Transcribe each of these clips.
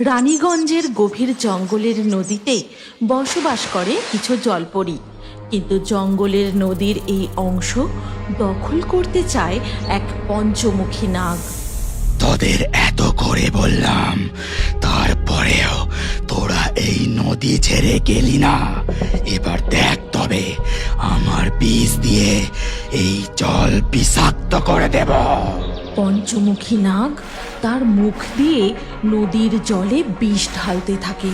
রানীগঞ্জের গভীর জঙ্গলের নদীতে বসবাস করে কিছু জলপরি। কিন্তু জঙ্গলের নদীর এই অংশ দখল করতে চায় এক পঞ্চমুখী নাগ। তোদের এত করে বললাম তারপরেও তোরা এই নদী ছেড়ে গেলি না। এবার দেখ তবে আমার বিষ দিয়ে এই জল বিষাক্ত করে দেব। পঞ্চমুখী নাগ তার মুখ দিয়ে নদীর জলে বিষ ঢালতে থাকে।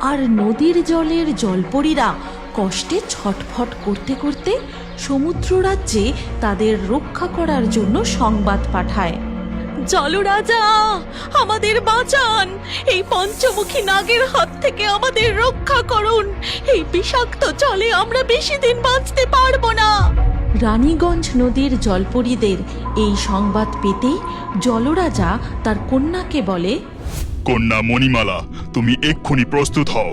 আর নদীর জলের জলপরীরা কষ্টে ছটফট করতে করতে সমুদ্র রাজ্যে তাদের রক্ষা করার জন্য সংবাদ পাঠায়। জলরাজা, আমাদের বাঁচান! এই পঞ্চমুখী নাগের হাত থেকে আমাদের রক্ষা করুন! এই বিষাক্ত জলে আমরা বেশি দিন বাঁচতে পারব না! রানীগঞ্জ নদীর জলপরীদের এই সংবাদ পেতে জলরাজা তার কন্যাকে বলে কন্যা মণিমালা তুমি এক্ষুনি প্রস্তুত হও।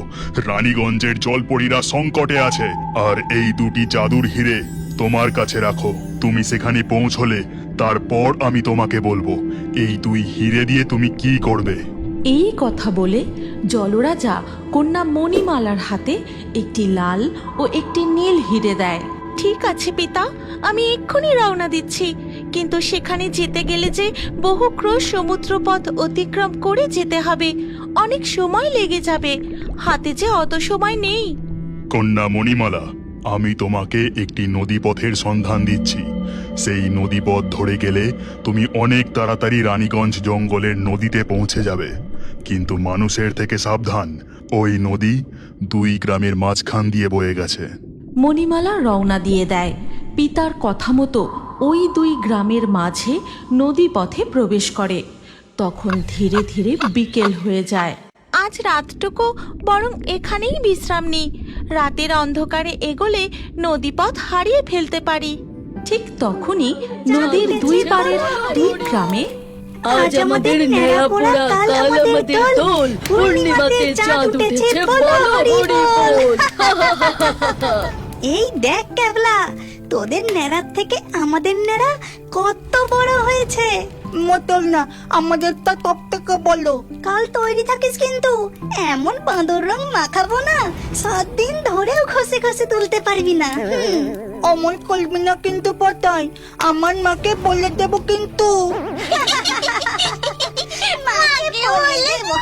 রানীগঞ্জের জলপরীরা সংকটে আছে আর এই দুটি জাদুর হিরে তোমার কাছে রাখো। তুমি সেখানে পৌঁছলে তারপর আমি তোমাকে বলব এই দুই হিরে দিয়ে তুমি কি করবে? এই কথা বলে জলরাজা কন্যা মণিমালার হাতে একটি লাল ও একটি নীল হিরে দেয়। ঠিক আছে, পিতা। আমি এক্ষুনি রওনা দিচ্ছি। কিন্তু সেখানে যেতে গেলে যে বহু ক্রোশ সমুদ্রপথ অতিক্রম করে যেতে হবে। অনেক সময় লেগে যাবে। হাতে যে অত সময় নেই। কন্যা মণিমালা, আমি তোমাকে একটি নদীপথের সন্ধান দিচ্ছি। সেই নদীপথ ধরে গেলে তুমি অনেক তাড়াতাড়ি রানীগঞ্জ জঙ্গলের নদীতে পৌঁছে যাবে। কিন্তু মানুষের থেকে সাবধান, ওই নদী দুই গ্রামের মাঝখান দিয়ে বয়ে গেছে। মণিমালা রওনা দিয়ে দেয়। পিতার কথা মতো ওই দুই গ্রামের মাঝে নদী পথে প্রবেশ করে। তখন ধীরে ধীরে বিকেল হয়ে যায়। আজ রাতটুকু বরং এখানেই বিশ্রাম নিই। রাতের অন্ধকারে এগোলে নদীপথ হারিয়ে ফেলতে পারি। ঠিক তখনই নদীর দুই পারের দুই গ্রামে আজ আমাদের নেড়া পোড়া কাল আমাদের দোল। পূর্ণিমাতে চাঁদ উঠেছে বলো হরি বল এই দেখ ক্যাবলা তোদের নেড়ার থেকে আমাদের নেড়া কত বড় হয়েছে। মতল না আমাদেরটা টপ থেকে বলো কাল তৈরি থাকিস কিন্তু এমন বাঁদর রং মাখাবো না সাত দিন ধরেও ঘষে ঘষে তুলতে পারবি না অমল করবি না কিন্তু পটাই আমার মাকে বলে দেবো কিন্তু। মাকে বলে দেবো।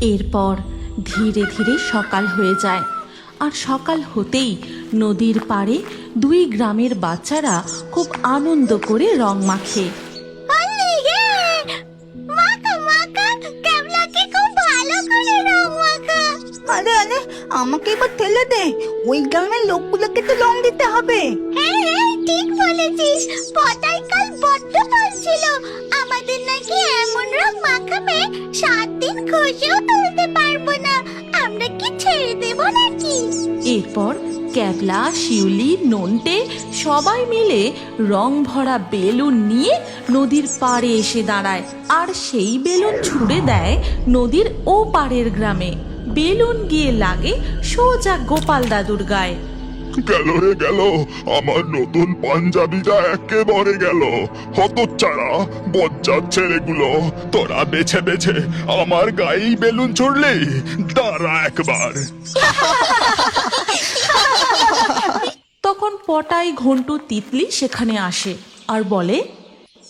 এরপর ধীরে ধীরে সকাল হয়ে যায়। আর সকাল হতেই নদীর পাড়ে দুই গ্রামের বাচ্চারা খুব আনন্দ করে রং মাখে। আরে আরে আমাকে এবার ঠেলে দে। ওই গ্রামের লোকগুলোকে তো রং দিতে হবে। হ্যাঁ হ্যাঁ ঠিক বলেছিস। পটাই কাল বড্ড বলছিল আমাদের নাকি এমন রং মাখাবে সাত দিন ঘষেও তুলতে পারব না। এরপর ক্যাবলা শিউলি নন্টে সবাই মিলে রং ভরা বেলুন নিয়ে নদীর পাড়ে এসে দাঁড়ায়। আর সেই বেলুন ছুড়ে দেয় নদীর ও পাড়ের গ্রামে। বেলুন গিয়ে লাগে সোজা গোপাল দাদুর গায়ে গেল রে গেল আমার নতুন পাঞ্জাবিটা একেবারে গেল। হতচ্ছাড়া বজ্জাত ছেলেগুলো তোরা বেছে বেছে আমার গায়েই বেলুন ছুড়লি। দাঁড়া একবার। তখন পটাই ঘন্টু তিতলি সেখানে আসে আর বলে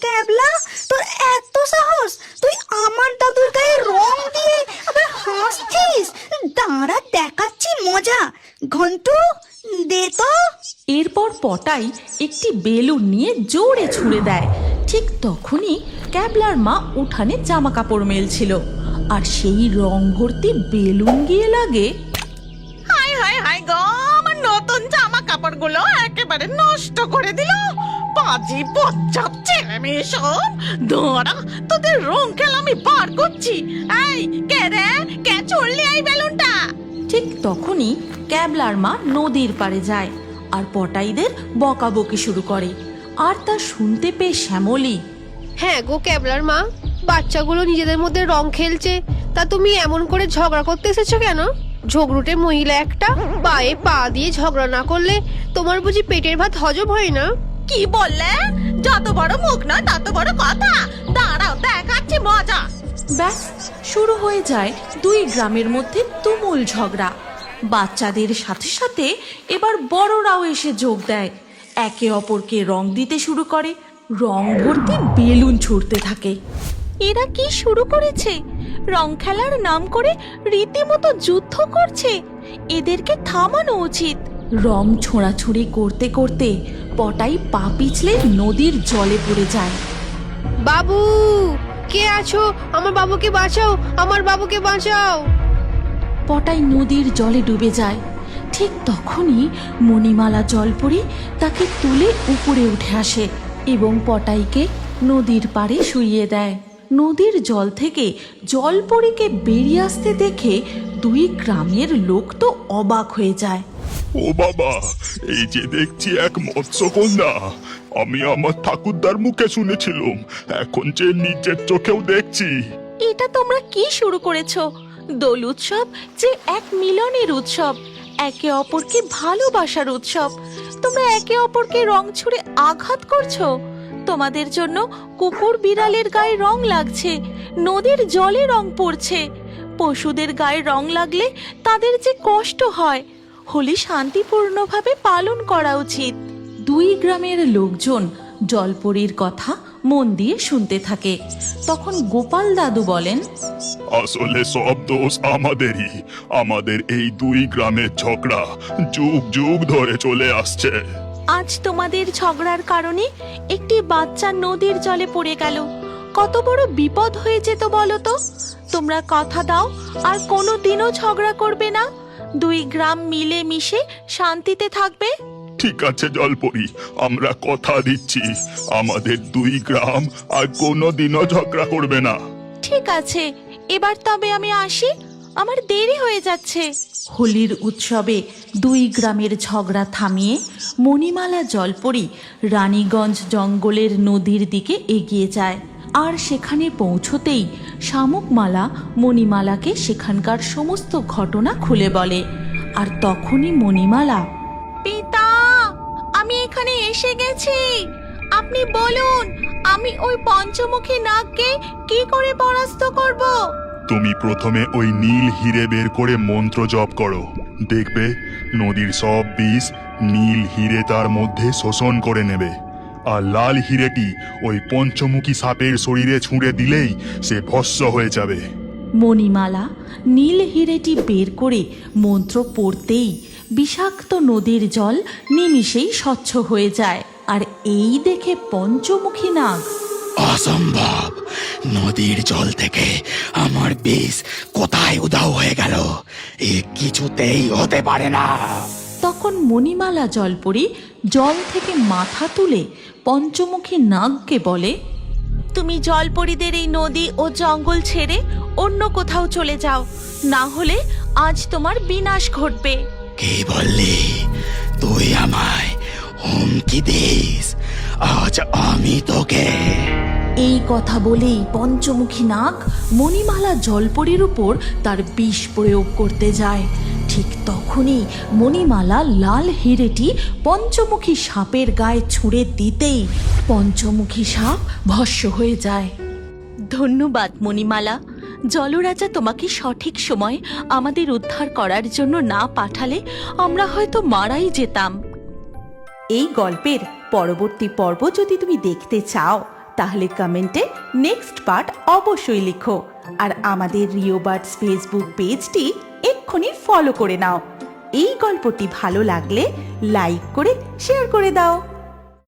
ক্যাবলা তোর এত সাহস? তুই আমার দাদুর গায়ে রং দিয়ে আবার হাসছিস? দাঁড়া দেখাচ্ছি মজা। ঘন্টু দে তো। এরপর পটাই একটি বেলুন নিয়ে জোরে ছুঁড়ে দেয়। ঠিক তখনই ক্যাবলার মা উঠানে জামা কাপড় মেলছিল। আর সেই রং ভর্তি বেলুন গিয়ে লাগে কাপড়গুলো একেবারে নষ্ট করে দিল। বাজি বজ্জাত ছেলে মেয়ে সব। দাঁড়া, তোদের রং খেলা আমি বার করছি। এই, কে রে? কে ছুড়লি এই বেলুনটা? ঠিক তখনই ক্যাবলার মা নদীর পাড়ে যায় আর পটাইদের বকাবকি শুরু করে। আর তা শুনতে পেয়ে শ্যামলী। হ্যাঁ গো ক্যাবলার মা, বাচ্চাগুলো নিজেদের মধ্যে রং খেলছে। তা তুমি এমন করে ঝগড়া করতে এসেছ কেন? ঝগড়ুটে মহিলা একটা পায়ে পা দিয়ে ঝগড়া না করলে তোমার বুঝি পেটের ভাত হজম হয় না? কি বললে? যত বড় মুখ না তত বড় কথা। দাঁড়াও দেখাচ্ছি মজা। ব্যাস শুরু হয়ে যায় দুই গ্রামের মধ্যে তুমুল ঝগড়া। বাচ্চাদের সাথে সাথে এবার বড়রাও এসে যোগ দেয়। একে অপরকে রং দিতে শুরু করে। রং ভর্তি বেলুন ছুটতে থাকে। এরা কি শুরু করেছে? রং খেলার নাম করে রীতিমতো যুদ্ধ করছে। এদেরকে থামানো উচিত। রং ছোঁড়াছুড়ি করতে করতে পটাই পা পিছলে নদীর জলে পড়ে যায়। বাবু কে আছো? আমার বাবুকে বাঁচাও। আমার বাবুকে বাঁচাও। পটাই নদীর জলে ডুবে যায়। ঠিক তখনই মণিমালা জল পড়ে তাকে তুলে উপরে উঠে আসে এবং পটাইকে নদীর পাড়ে শুইয়ে দেয়। নদীর জল থেকে জলপরীকে বেরিয়ে আসতে দেখে দুই গ্রামের লোক তো অবাক হয়ে যায়। ও বাবা এই যে দেখছি এক মৎস্যকন্যা। আমি আমার ঠাকুরদার মুখে শুনেছিলাম এখন যে নিজের চোখেও দেখছি। এটা তোমরা কি শুরু করেছ? দোল উৎসব যে এক মিলনের উৎসব একে অপরকে ভালোবাসার উৎসব। তোমরা একে অপরকে রং ছুঁড়ে আঘাত করছ? তোমাদের জন্য কুকুর বিড়ালের গায়ে রং লাগছে। নদীর জলে রং পড়ছে। পশুদের গায়ে রং লাগলে তাদের যে কষ্ট হয় হোলি শান্তিপূর্ণভাবে পালন করা উচিত। দুই গ্রামের লোকজন জলপরীর কথা মন দিয়ে শুনতে থাকে। তখন গোপাল দাদু বলেন আসলে সব দোষ আমাদেরই। আমাদের এই দুই গ্রামের ঝগড়া যুগ যুগ ধরে চলে আসছে। আজ তোমাদের ঝগড়ার কারণে একটি বাচ্চা নদীর জলে পড়ে গেল। কত বড় বিপদ হয়ে যেত বলো তো? তোমরা কথা দাও আর কোনো দিনও ঝগড়া করবে না। দুই গ্রাম মিলে মিশে শান্তিতে থাকবে। ঠিক আছে জলপরি আমরা কথা দিচ্ছি। আমাদের দুই গ্রাম আর কোনোদিনও ঝগড়া করবে না। ঠিক আছে এবার তবে আমি আসি। আমার দেরি হয়ে যাচ্ছে। হোলির উৎসবে দুই গ্রামের ঝগড়া থামিয়ে মণিমালা জলপরি রানীগঞ্জ জঙ্গলের নদীর দিকে এগিয়ে যায়। আর সেখানে পৌঁছতেই শামুকমালা মণিমালাকে সেখানকার সমস্ত ঘটনা খুলে বলে। আর তখনই মণিমালা, পিতা, আমি এখানে এসে গেছি। আপনি বলুন, আমি ওই পঞ্চমুখী নাগকে কি করে পরাস্ত করব? তুমি প্রথমে ওই নীল হিরে বের করে মন্ত্র জপ করো। দেখবে, নদীর সব বিষ নীল হিরে তার মধ্যে শোষণ করে নেবে। আর লাল হিরেটি ওই পঞ্চমুখী সাপের শরীরে ছুঁড়ে দিলেই সে ভস্য হয়ে যাবে। মণিমালা, নীল হিরেটি বের করে মন্ত্র পড়তেই বিষাক্ত নদীর জল নিমিষেই স্বচ্ছ হয়ে যায়। আর এই দেখে পঞ্চমুখী নাগ অসম্ভব। নদীর জল থেকে আমার বিষ কোথায় উধাও হয়ে গেল। এ কিছুতেই হতে পারে না। তখন মণিমালা জলপরি জল থেকে মাথা তুলে পঞ্চমুখী নাগকে বলে তুমি জলপরীদের এই নদী ও জঙ্গল ছেড়ে অন্য কোথাও চলে যাও। না হলে আজ তোমার বিনাশ ঘটবে। কি বললি? তুই আমায় হুমকি দিস। আজ আমি তোকে এই কথা বলেই পঞ্চমুখী নাগ মণিমালা জলপরীর উপর তার বিষ প্রয়োগ করতে যায়। ঠিক তখনই মণিমালা লাল হিরেটি পঞ্চমুখী সাপের গায়ে ছুঁড়ে দিতেই পঞ্চমুখী সাপ ভস্য হয়ে যায়। ধন্যবাদ মণিমালা। জলরাজা তোমাকে সঠিক সময় আমাদের উদ্ধার করার জন্য না পাঠালে আমরা হয়তো মারাই যেতাম। এই গল্পের পরবর্তী পর্ব যদি তুমি দেখতে চাও তাহলে কমেন্টে নেক্সট পার্ট অবশ্যই লিখো। আর আমাদের রিওবার্ডস ফেসবুক পেজটি এক্ষুনি ফলো করে নাও। এই গল্পটি ভালো লাগলে লাইক করে শেয়ার করে দাও।